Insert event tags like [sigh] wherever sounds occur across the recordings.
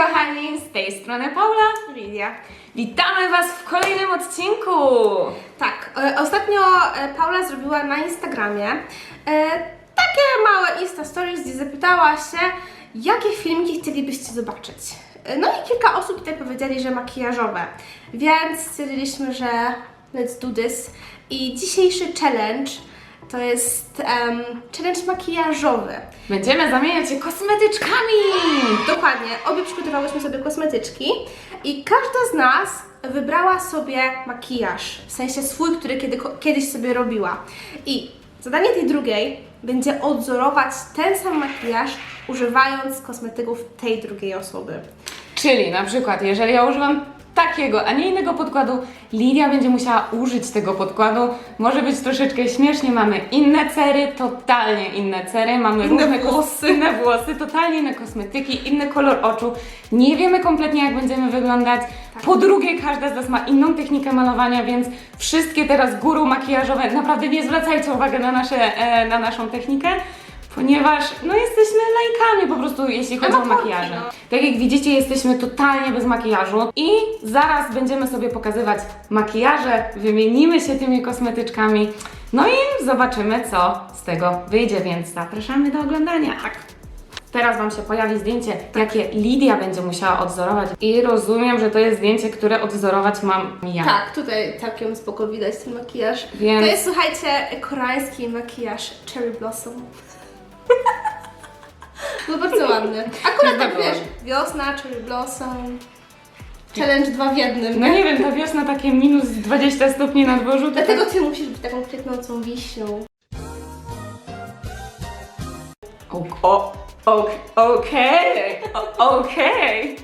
kochani, z tej strony Paula. Lidia. Witamy Was w kolejnym odcinku. Tak, e, ostatnio e, Paula zrobiła na Instagramie e, takie małe Insta Stories, gdzie zapytała się, jakie filmiki chcielibyście zobaczyć. E, No i kilka osób tutaj powiedzieli, że makijażowe, więc stwierdziliśmy, że let's do this. I dzisiejszy challenge to jest em, challenge makijażowy. Będziemy zamieniać się kosmetyczkami. Dokładnie, obie przygotowałyśmy sobie kosmetyczki i każda z nas wybrała sobie makijaż, w sensie swój, który kiedy, kiedyś sobie robiła. I zadanie tej drugiej będzie odzorować ten sam makijaż, używając kosmetyków tej drugiej osoby. Czyli na przykład, jeżeli ja używam takiego, a nie innego podkładu, Lidia będzie musiała użyć tego podkładu. Może być troszeczkę śmiesznie, mamy inne cery, totalnie inne cery, mamy Inne różne włosy. inne włosy, totalnie inne kosmetyki, inny kolor oczu. Nie wiemy kompletnie jak będziemy wyglądać. Po drugie, każda z nas ma inną technikę malowania, więc wszystkie teraz guru makijażowe, naprawdę nie zwracajcie uwagi na, nasze, e, na naszą technikę. Ponieważ no jesteśmy lajkami po prostu, jeśli chodzi o Amatorki, makijaże. no. Tak jak widzicie, jesteśmy totalnie bez makijażu i zaraz będziemy sobie pokazywać makijaże, wymienimy się tymi kosmetyczkami, no i zobaczymy, co z tego wyjdzie, więc zapraszamy do oglądania. Tak. Teraz Wam się pojawi zdjęcie, jakie Lidia będzie musiała odzorować i rozumiem, że to jest zdjęcie, które odzorować mam ja. Tak, tutaj całkiem spoko widać ten makijaż. Więc- To jest, słuchajcie, koreański makijaż Cherry Blossom. No bardzo ładny. Akurat tak wiesz, wiosna, Cherry Blossom, challenge dwa w jednym. No nie wiem, ta wiosna takie minus 20 stopni na dworzu, to Dlatego tak... ty musisz być taką kwitnącą wiśnią. O, o, o, Okej, o- okej.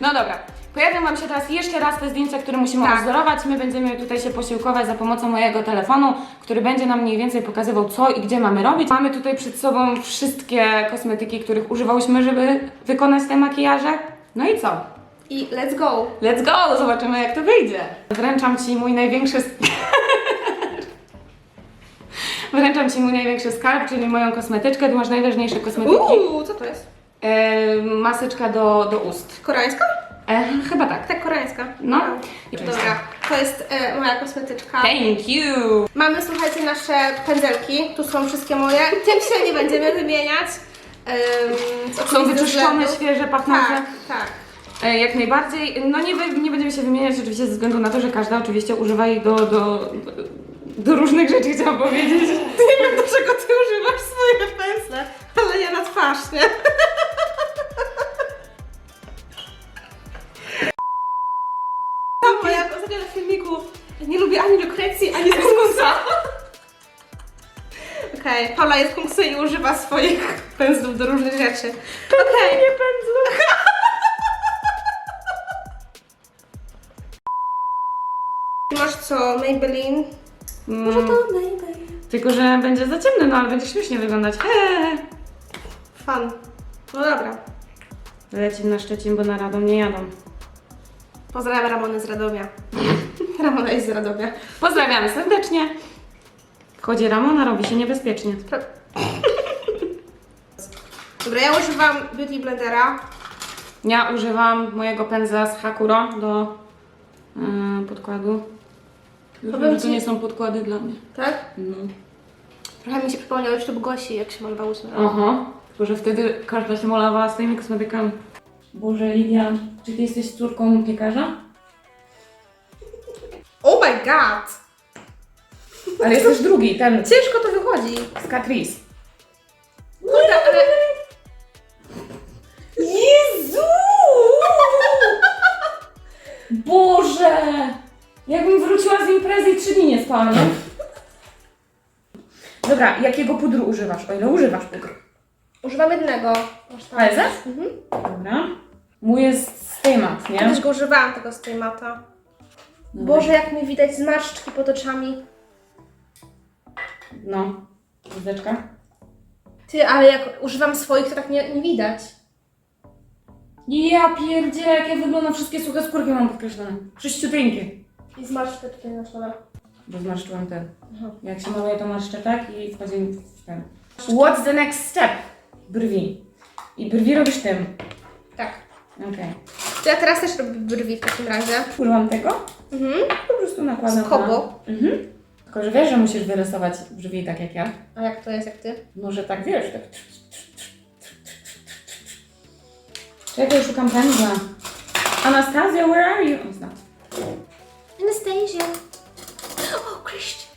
No dobra. Pojawią Wam się teraz jeszcze raz te zdjęcia, które musimy Tak. odzorować. My będziemy tutaj się posiłkować za pomocą mojego telefonu, który będzie nam mniej więcej pokazywał co i gdzie mamy robić. Mamy tutaj przed sobą wszystkie kosmetyki, których używałyśmy, żeby wykonać te makijaże. No i co? I let's go! Let's go! Zobaczymy jak to wyjdzie. Wręczam Ci mój największy... [laughs] Wręczam Ci mój największy skarb, czyli moją kosmetyczkę. Tu masz najważniejsze kosmetyki. Uuu, co to jest? E, maseczka do, do ust. Koreańska? E, chyba tak. Tak, koreańska. No. Dobra, to jest e, moja kosmetyczka. Thank you! Mamy, słuchajcie, nasze pędzelki. Tu są wszystkie moje. Tym się nie będziemy wymieniać. Z Są oczywistych wyczyszczone, względów. świeże, pachnące. Tak, tak. E, jak najbardziej. No nie, wy- nie będziemy się wymieniać oczywiście ze względu na to, że każda oczywiście używa jej do, do, do różnych rzeczy, chciałam powiedzieć. Nie wiem, dlaczego ty używasz swoje pędzle, ale ja na twarz, nie? I używa swoich pędzlów do różnych rzeczy. Okej. Nie pędzlu. [laughs] Masz co, Maybelline? Może to Maybelline. Tylko, że będzie za ciemno, no ale będzie śmiesznie wyglądać. Heee. Fan. No dobra. Leci na Szczecin, bo na Radom nie jadą. Pozdrawiam Ramony z Radomia. [laughs] Ramona jest z Radomia. Pozdrawiamy serdecznie. W chodzie Ramona robi się niebezpiecznie. [laughs] Dobra, ja używam Beauty Blendera. Ja używam mojego pędzla z Hakuro do yy, podkładu. Powiem to ci- nie są podkłady dla mnie. Tak? No. Trochę mi się przypomniał ślub Gosi, jak się malowałyśmy. Aha. Tylko, że wtedy każda się malowała swoimi kosmetykami. Boże, Lidia, czy ty jesteś córką piekarza? Oh my god! Ale jest też drugi, ten Ciężko to wychodzi. z Catrice. Kurde, ale... Jezu! Boże! Jakbym wróciła z imprezy i trzy dni nie spała, nie? Dobra, jakiego pudru używasz? O ile używasz pudru? Używam jednego. Masz tam. Palce? Mhm. Dobra. Mój jest z tej mat, nie? Kiedyś go używałam tego z tej mata. Dobra. Boże, jak mi widać zmarszczki pod oczami. No. Wódeczka. Ty, ale jak używam swoich, to tak nie, nie widać. Ja pierdzielę, jak ja wyglądam, wszystkie suche skórki mam podkreślone. Sześciuteńkie. I zmarszczkę tutaj na czole. Bo zmarszczyłam ten. Aha. Jak się maluje, to marszczę tak i wchodzi w ten. What's the next step? Brwi. I brwi robisz tym. Tak. Okej. To ja teraz też robię brwi w takim razie. Użyłam tego? Mhm. Po prostu nakładam? Na... Mhm. Tylko, że wiesz, że musisz wyrysować drzwi tak jak ja. A jak to jest, jak ty? Może tak wiesz, tak. Czekaj, szukam pędzla. Anastazja, where are you? O, znam. Anastasia. O, Christian.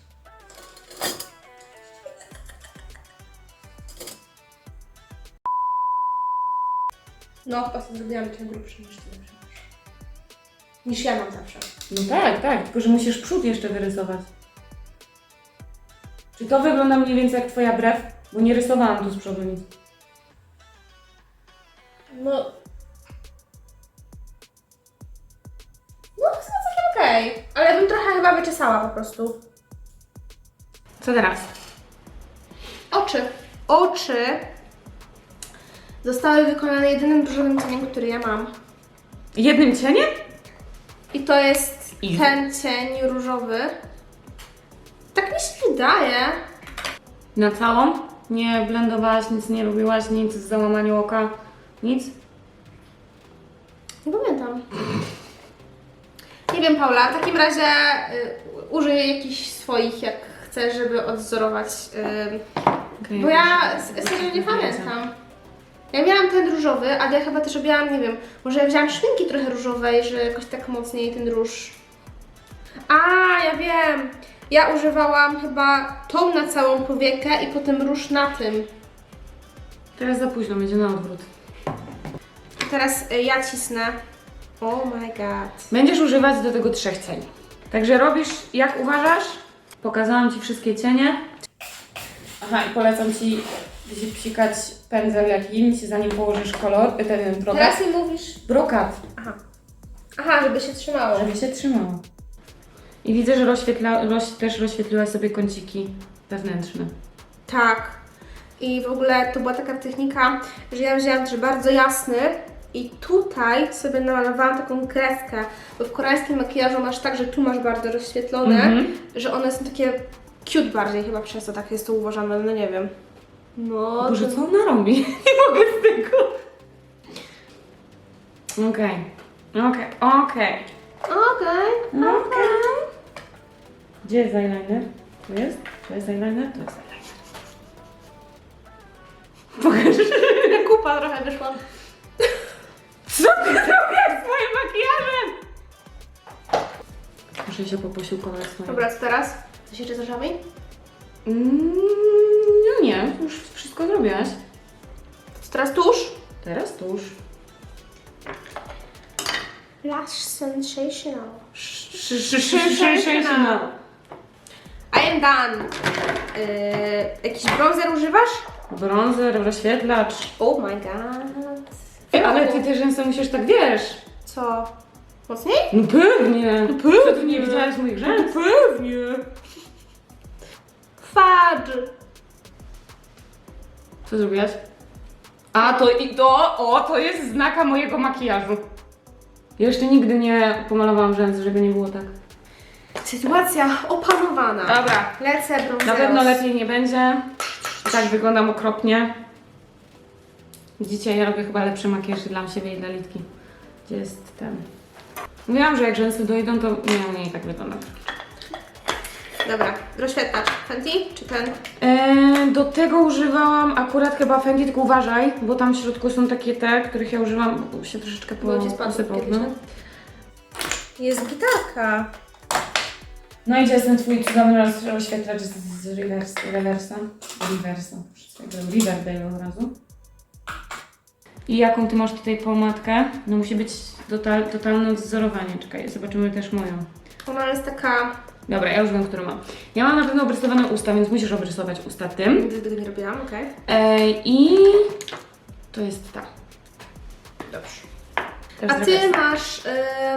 No, chyba sobie zrobiłam trochę grubszy niż ty zawsze. Niż ja mam zawsze. No tak, tak, tylko że musisz przód jeszcze wyrysować. Czy to wygląda mniej więcej jak twoja brew? Bo nie rysowałam tu z przodu nic. No. No, sumie całkiem okej. Ale bym trochę chyba wyczesała po prostu. Co teraz? Oczy. Oczy zostały wykonane jedynym różowym cieniem, który ja mam. Jednym cieniem? I to jest ten cień różowy. Tak mi się wydaje. Na całą? Nie blendowałaś, nic nie robiłaś, nic z załamaniu oka? Nic? Nie pamiętam. Nie wiem, Paula. W takim razie y, użyj jakichś swoich, jak chcesz, żeby odwzorować. Y, Okej. bo ja s- serio nie pamiętam. Ja miałam ten różowy, ale ja chyba też robiłam, nie wiem, może ja wzięłam szminki trochę różowej, że jakoś tak mocniej ten róż. A, ja wiem. Ja używałam chyba tą na całą powiekę i potem róż na tym. Teraz za późno, będzie na odwrót. Teraz y, ja cisnę. Oh my god. Będziesz używać do tego trzech cieni. Także robisz jak uważasz. Pokazałam Ci wszystkie cienie. Aha, i polecam Ci psikać pędzel jakimś, zanim położysz kolor, y, ten brokat. Teraz mi mówisz. Brokat, Aha. Aha, żeby się trzymało. żeby się trzymało. I widzę, że rozświetla, roz, też rozświetliłaś sobie kąciki wewnętrzne. Tak. I w ogóle to była taka technika, że ja wzięłam też bardzo jasny i tutaj sobie namalowałam taką kreskę, bo w koreańskim makijażu masz tak, że tu masz bardzo rozświetlone, Mhm. że one są takie cute bardziej chyba przez to tak jest to uważane, no nie wiem. No, Boże, to- co ona robi? [laughs] Nie mogę z tego. Okej, okej, okej. Okej, okej. Gdzie jest eyeliner? Tu jest? Tu jest eyeliner? Tu jest eyeliner. Pokaż. Kupa trochę wyszła. Co ty robisz z moim makijażem? Muszę się poposiłkować swoim. Dobra, co teraz? Coś jeszcze z oczami? Mm, no nie, już wszystko zrobiłaś. Co teraz tusz? Teraz tuż. Lash Sensational. Sensational. Done. Yy, jakiś bronzer używasz? Bronzer, rozświetlacz. Oh my god. Ej, ale ty te rzęsy musisz tak, wiesz. Co? Mocniej? No pewnie. No Co, ty nie pewnie. widziałaś moich rzęs? Pewnie. Fudge. Co zrobiłaś? A, to i to, o, to jest znaka mojego makijażu. Jeszcze nigdy nie pomalowałam rzęs, żeby nie było tak. Sytuacja opanowana. Dobra. Lecę bronzeros. Na pewno lepiej nie będzie. Tak wyglądam okropnie. Widzicie, ja robię chyba lepszy makijaż dla siebie i dla Litki. Gdzie jest ten? Mówiłam, że jak rzęsy dojdą, to nie, u niej tak wygląda. Dobra, rozświetlacz. Fenty czy ten? Eee, do tego używałam akurat chyba Fendi, tylko uważaj, bo tam w środku są takie te, których ja używam, bo się troszeczkę po, Bo ci spadł posypał. kiedyś, No. Jest gitarka. No i gdzie jest ten twój cudowny roz- rozświetlacz z, z reverse, reversa? Reversa, wszystkiego, Riverdale od razu. I jaką ty masz tutaj pomadkę? No musi być total, totalne wzorowanie. Czekaj, zobaczymy też moją. Ona jest taka... Dobra, ja już wiem, którą mam. Ja mam na pewno obrysowane usta, więc musisz obrysować usta tym. Nigdy tego nie robiłam, okej. Ej, I to jest ta. Dobrze. Też A ty masz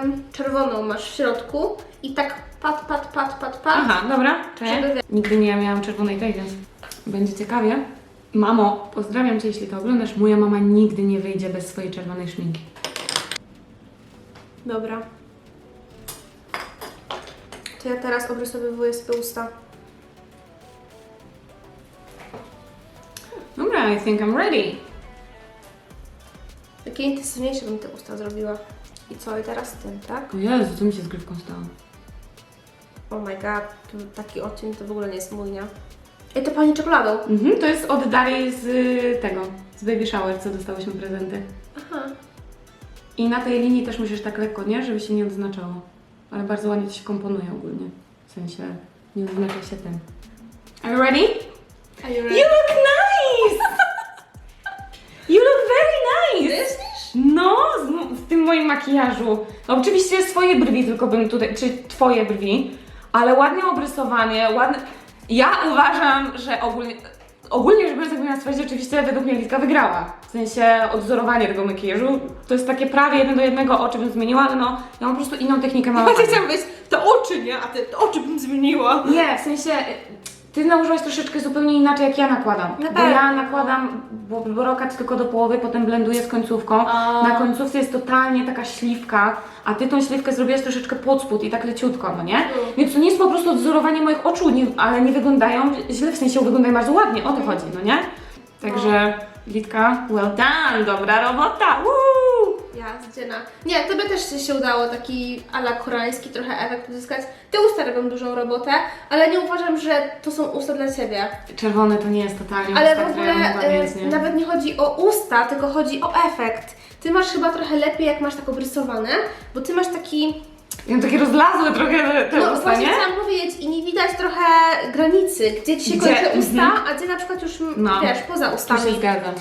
ym, czerwoną masz w środku i tak pat, pat, pat, pat, pat. Aha, dobra, Żeby cześć. wie- Nigdy nie miałam czerwonej tej, więc będzie ciekawie. Mamo, pozdrawiam Cię, jeśli to oglądasz. Moja mama nigdy nie wyjdzie bez swojej czerwonej szminki. Dobra. To ja teraz obrysowywuję sobie usta. Dobra, I think I'm ready. takie intensywniejsze bym te usta zrobiła. I co, i teraz tym, tak? O Jezu, co mi się z grywką stało? Oh my god, tu taki odcień to w ogóle nie jest mój, nie? Ej, to pani czekoladą. Mhm, to jest od Darii z y, tego, z Baby Shower, co dostałyśmy prezenty. Aha. I na tej linii też musisz tak lekko, nie? Żeby się nie odznaczało. Ale bardzo ładnie to się komponuje ogólnie. W sensie, nie odznacza się tym. Are you ready? Are you You look nice! You look very nice! No, z, w tym moim makijażu. No, oczywiście swoje brwi tylko bym tutaj, czy twoje brwi, ale ładnie obrysowanie, ładne. Ja uważam, że ogólnie, ogólnie rzecz biorąc, jakbym miała stwierdzić, oczywiście według mnie Litka wygrała. W sensie odwzorowanie tego makijażu. To jest takie prawie jeden do jednego, oczy bym zmieniła, ale no, ja mam po prostu inną technikę Ja malowania. chciałam być te oczy, nie? A te, te oczy bym zmieniła. Nie, w sensie ty nałożyłaś troszeczkę zupełnie inaczej jak ja nakładam. Na bo ja pewno. nakładam bo- brokat tylko do połowy, potem blenduję z końcówką. A. Na końcówce jest totalnie taka śliwka, a ty tą śliwkę zrobiłaś troszeczkę pod spód i tak leciutko, no nie? Więc to nie jest po prostu odwzorowanie moich oczu, nie, ale nie wyglądają źle, w sensie wyglądają bardzo ładnie, o to chodzi, no nie? Także Litka, well done, dobra robota, woo! Ja, zdziena. Nie, tobie też się udało taki ala koreański trochę efekt uzyskać. Te usta robią dużą robotę, ale nie uważam, że to są usta dla ciebie. Czerwone to nie jest totalnie Ale usta, w które ogóle ja e, mieć, nie? nawet nie chodzi o usta, tylko chodzi o efekt. Ty masz chyba trochę lepiej, jak masz tak obrysowane, bo ty masz taki. Ja mam takie rozlazłe trochę te No usta, właśnie nie? chciałam powiedzieć, i nie widać trochę granicy, gdzie ci się Gdzie? kończy usta, Mhm. a gdzie na przykład już No. wiesz, poza Tu ustami. się zgadzam.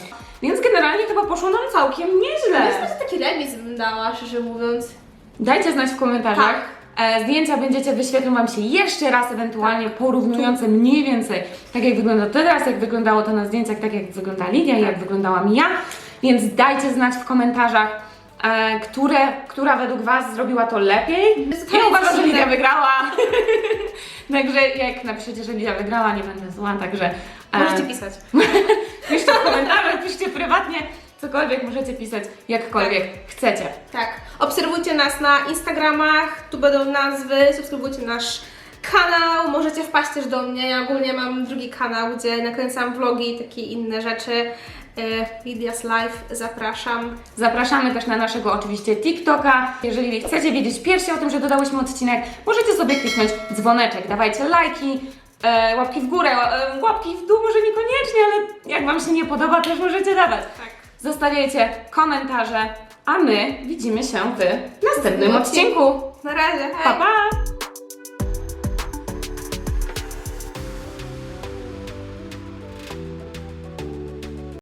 Więc generalnie chyba poszło nam całkiem nieźle. Myślę, że taki remis bym dała, szczerze mówiąc. Dajcie znać w komentarzach. Tak. E, zdjęcia będziecie, wyświetlą Wam się jeszcze raz, ewentualnie porównujące mniej więcej, tak jak wygląda teraz, jak wyglądało to na zdjęciach, tak jak wygląda Lidia i jak wyglądałam ja. Więc dajcie znać w komentarzach, e, które, która według Was zrobiła to lepiej. To Ja jest uważam, że. Lidia wygrała. [laughs] Także jak napiszecie, że Lidia wygrała, nie będę zła, także... e, Możecie pisać. [laughs] Piszcie w komentarzach, piszcie prywatnie, cokolwiek możecie pisać, jakkolwiek chcecie. Tak. Obserwujcie nas na Instagramach, tu będą nazwy, subskrybujcie nasz kanał, możecie wpaść też do mnie. Ja ogólnie mam drugi kanał, gdzie nakręcam vlogi i takie inne rzeczy. E, Lidia's Life, zapraszam. Zapraszamy też na naszego oczywiście TikToka. Jeżeli chcecie wiedzieć pierwsi o tym, że dodałyśmy odcinek, możecie sobie kliknąć dzwoneczek, dawajcie lajki, e, łapki w górę, e, łapki w dół może niekoniecznie, ale jak Wam się nie podoba, też możecie dawać. Tak. Zostawiajcie komentarze, a my widzimy się w następnym odcinku. Na razie, hej! Pa, pa!